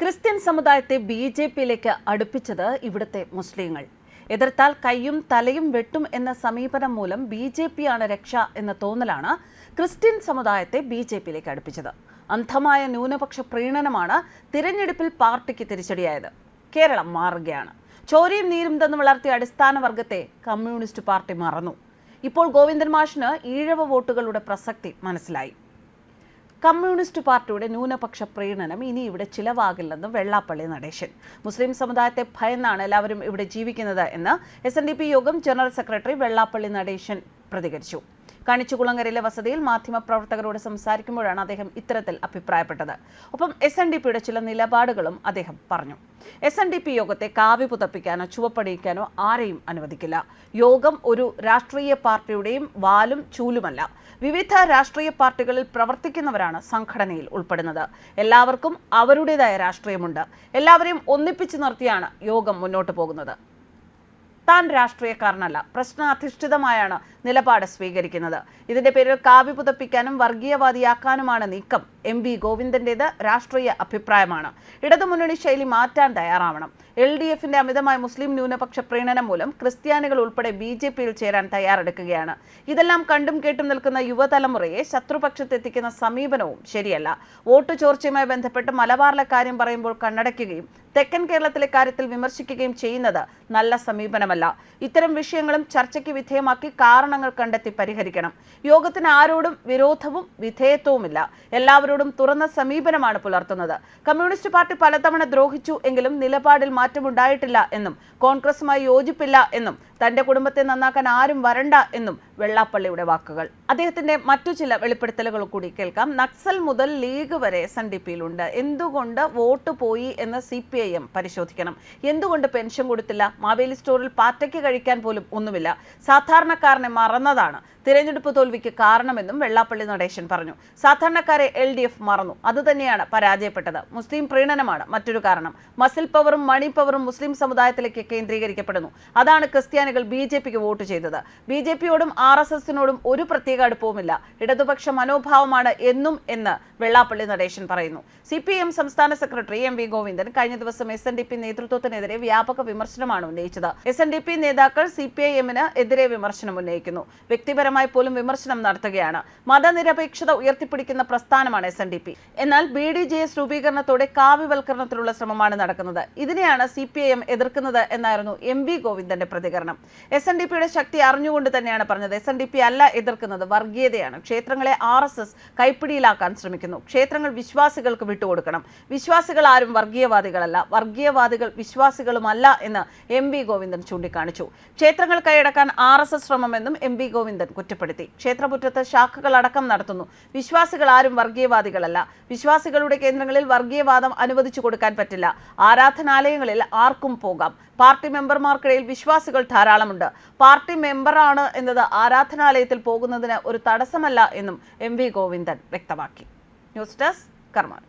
Christian സമുദായത്തെ B J പിയിലേക്ക് അടുപ്പിച്ചത് ഇവിടുത്തെ മുസ്ലിങ്ങൾ. എതിർത്താൽ കൈയും തലയും വെട്ടും എന്ന സമീപനം മൂലം ബി ജെ പിയാണ് രക്ഷ എന്ന തോന്നലാണ് ക്രിസ്ത്യൻ സമുദായത്തെ ബി ജെ പിയിലേക്ക് അടുപ്പിച്ചത്. അന്ധമായ ന്യൂനപക്ഷ പ്രീണനമാണ് തിരഞ്ഞെടുപ്പിൽ പാർട്ടിക്ക് തിരിച്ചടിയായത്. കേരളം മാറുകയാണ്. ചോരയും നീരും തന്നു വളർത്തിയ അടിസ്ഥാന വർഗത്തെ കമ്മ്യൂണിസ്റ്റ് പാർട്ടി മറന്നു. ഇപ്പോൾ ഗോവിന്ദൻ മാഷിന് ഈഴവ വോട്ടുകളുടെ പ്രസക്തി മനസ്സിലായി. കമ്മ്യൂണിസ്റ്റ് പാർട്ടിയുടെ ന്യൂനപക്ഷ പ്രീണനം ഇനി ഇവിടെ ചിലവാകില്ലെന്ന് വെള്ളാപ്പള്ളി നടേശൻ. മുസ്ലിം സമുദായത്തെ ഭയന്നാണ് എല്ലാവരും ഇവിടെ ജീവിക്കുന്നത് എന്ന് എസ് യോഗം ജനറൽ സെക്രട്ടറി വെള്ളാപ്പള്ളി നടേശൻ പ്രതികരിച്ചു. കണിച്ചുകുളങ്ങരയിലെ വസതിയിൽ മാധ്യമ പ്രവർത്തകരോട് സംസാരിക്കുമ്പോഴാണ് അദ്ദേഹം ഇത്തരത്തിൽ അഭിപ്രായപ്പെട്ടത്. ഒപ്പം എസ് എൻ ഡി പിയുടെ ചില നിലപാടുകളും അദ്ദേഹം പറഞ്ഞു. എസ് എൻ ഡി പി യോഗത്തെ കാവ്യ പുതപ്പിക്കാനോ ചുവപ്പടിയിക്കാനോ ആരെയും അനുവദിക്കില്ല. യോഗം ഒരു രാഷ്ട്രീയ പാർട്ടിയുടെയും വാലും ചൂലുമല്ല. വിവിധ രാഷ്ട്രീയ പാർട്ടികളിൽ പ്രവർത്തിക്കുന്നവരാണ് സംഘടനയിൽ ഉൾപ്പെടുന്നത്. എല്ലാവർക്കും അവരുടേതായ രാഷ്ട്രീയമുണ്ട്. എല്ലാവരെയും ഒന്നിപ്പിച്ചു നിർത്തിയാണ് യോഗം മുന്നോട്ട് പോകുന്നത്. താൻ രാഷ്ട്രീയക്കാരനല്ല. പ്രശ്നാധിഷ്ഠിതമായാണ് നിലപാട് സ്വീകരിക്കുന്നത്. ഇതിന്റെ പേരിൽ കാവ്യ പുതപ്പിക്കാനും വർഗീയവാദിയാക്കാനുമാണ് നീക്കം. എം വി ഗോവിന്ദന്റേത് രാഷ്ട്രീയ അഭിപ്രായമാണ്. ഇടതുമുന്നണി ശൈലി മാറ്റാൻ തയ്യാറാവണം. എൽ ഡി എഫിന്റെ അമിതമായ മുസ്ലിം ന്യൂനപക്ഷ പ്രീണനം മൂലം ക്രിസ്ത്യാനികൾ ഉൾപ്പെടെ ബി ജെ പിയിൽ ചേരാൻ തയ്യാറെടുക്കുകയാണ്. ഇതെല്ലാം കണ്ടും കേട്ടും നിൽക്കുന്ന യുവതലമുറയെ ശത്രുപക്ഷത്തെത്തിക്കുന്ന സമീപനവും ശരിയല്ല. വോട്ട് ചോർച്ചയുമായി ബന്ധപ്പെട്ട് മലബാറിലെ കാര്യം പറയുമ്പോൾ കണ്ണടയ്ക്കുകയും തെക്കൻ കേരളത്തിലെ കാര്യത്തിൽ വിമർശിക്കുകയും ചെയ്യുന്നത് നല്ല സമീപനമല്ല. ഇത്തരം വിഷയങ്ങളും ചർച്ചയ്ക്ക് വിധേയമാക്കി കാരണങ്ങൾ കണ്ടെത്തി പരിഹരിക്കണം. യോഗത്തിന് ആരോടും വിരോധവും വിധേയത്വവുമില്ല. എല്ലാവരോടും തുറന്ന സമീപനമാണ് പുലർത്തുന്നത്. കമ്മ്യൂണിസ്റ്റ് പാർട്ടി പലതവണ ദ്രോഹിച്ചു എങ്കിലും നിലപാടിൽ മാറ്റമുണ്ടായിട്ടില്ല എന്നും കോൺഗ്രസുമായി യോജിപ്പില്ല എന്നും തന്റെ കുടുംബത്തെ നന്നാക്കാൻ ആരും വരണ്ട എന്നും വെള്ളാപ്പള്ളിയുടെ വാക്കുകൾ. അദ്ദേഹത്തിന്റെ മറ്റു ചില വെളിപ്പെടുത്തലുകൾ കൂടി കേൾക്കാം. നക്സൽ മുതൽ ലീഗ് വരെ എസ് എൻ ഡി പിയിലുണ്ട് എന്തുകൊണ്ട് വോട്ട് പോയി എന്ന് സി പി ഐ എം പരിശോധിക്കണം? എന്തുകൊണ്ട് പെൻഷൻ കൊടുത്തില്ല? മാവേലി സ്റ്റോറിൽ പാറ്റയ്ക്ക് കഴിക്കാൻ പോലും ഒന്നുമില്ല. സാധാരണക്കാരനെ മറന്നതാണ്. തിരഞ്ഞെടുപ്പ് തോൽവിക്ക് കാരണമെന്നും വെള്ളാപ്പള്ളി നടേശൻ പറഞ്ഞു. സാധാരണക്കാരെ എൽ ഡി എഫ് മറന്നു അതുതന്നെയാണ് പരാജയപ്പെട്ടത്. മുസ്ലിം പ്രീണനമാണ് മറ്റൊരു കാരണം. മസിൽ പവറും മണി പവറും മുസ്ലിം സമുദായത്തിലേക്ക് കേന്ദ്രീകരിക്കപ്പെടുന്നു. അതാണ് ക്രിസ്ത്യാനികൾ ബി ജെ പിക്ക് വോട്ട് ചെയ്തത്. ബി ജെ പിയോടും ആർ എസ് എസിനോടും ഒരു പ്രത്യേക അടുപ്പവുമില്ല. ഇടതുപക്ഷ മനോഭാവമാണ് എന്നും എന്ന് വെള്ളാപ്പള്ളി നടേശൻ പറയുന്നു. സി പി എം സംസ്ഥാന സെക്രട്ടറി എം വി ഗോവിന്ദൻ കഴിഞ്ഞ ദിവസം എസ് എൻ ഡി പി നേതൃത്വത്തിനെതിരെ വ്യാപക വിമർശനമാണ് ഉന്നയിച്ചത്. എസ് എൻ ഡി പി നേതാക്കൾ സി പി ഐ എമ്മിന് എതിരെ വിമർശനം ഉന്നയിക്കുന്നു. വ്യക്തിപരമായി പോലും വിമർശനം നടത്തുകയാണ്. മതനിരപേക്ഷത ഉയർത്തിപ്പിടിക്കുന്ന പ്രസ്ഥാനമാണ് എസ് എൻ ഡി പി എന്നാൽ ബി ഡി ജെ എസ് രൂപീകരണത്തോടെ കാവ്യവൽക്കരണത്തിലുള്ള ശ്രമമാണ് നടക്കുന്നത്. ഇതിനെയാണ് സി പി ഐ എം എതിർക്കുന്നത് എന്നായിരുന്നു എം വി ഗോവിന്ദന്റെ പ്രതികരണം. എസ് എൻ ഡി പിയുടെ ശക്തി അറിഞ്ഞുകൊണ്ട് തന്നെയാണ് പറഞ്ഞത്. എസ് എൻ ഡി പി അല്ല എതിർക്കുന്നത്. വർഗീയതയാണ്. ക്ഷേത്രങ്ങളെ ആർ എസ് എസ് കൈപ്പിടിയിലാക്കാൻ ശ്രമിക്കുന്നു ക്ഷേത്രങ്ങൾ വിശ്വാസികൾക്ക് വിട്ടുകൊടുക്കണം. വിശ്വാസികൾ ആരും വർഗീയവാദികളല്ല. വർഗീയവാദികൾ വിശ്വാസികളുമല്ല എന്ന് എം വി ഗോവിന്ദൻ ചൂണ്ടിക്കാണിച്ചു. ക്ഷേത്രങ്ങൾ കൈയടക്കാൻ ആർ എസ് എസ് ശ്രമമെന്നും എം വി ഗോവിന്ദൻ കുറ്റപ്പെടുത്തി. ക്ഷേത്രമുറ്റത്ത് ശാഖകൾ അടക്കം നടത്തുന്നു. വിശ്വാസികൾ ആരും വർഗീയവാദികളല്ല. വിശ്വാസികളുടെ കേന്ദ്രങ്ങളിൽ വർഗീയവാദം അനുവദിച്ചു കൊടുക്കാൻ പറ്റില്ല. ആരാധനാലയങ്ങളിൽ ആർക്കും പോകാം. പാർട്ടി മെമ്പർമാർക്കിടയിൽ വിശ്വാസികൾ ധാരാളമുണ്ട്. പാർട്ടി മെമ്പറാണ് എന്നത് ആരാധനാലയത്തിൽ പോകുന്നതിന് ഒരു തടസ്സമല്ല എന്നും എം വി ഗോവിന്ദൻ വ്യക്തമാക്കി. News desk Karman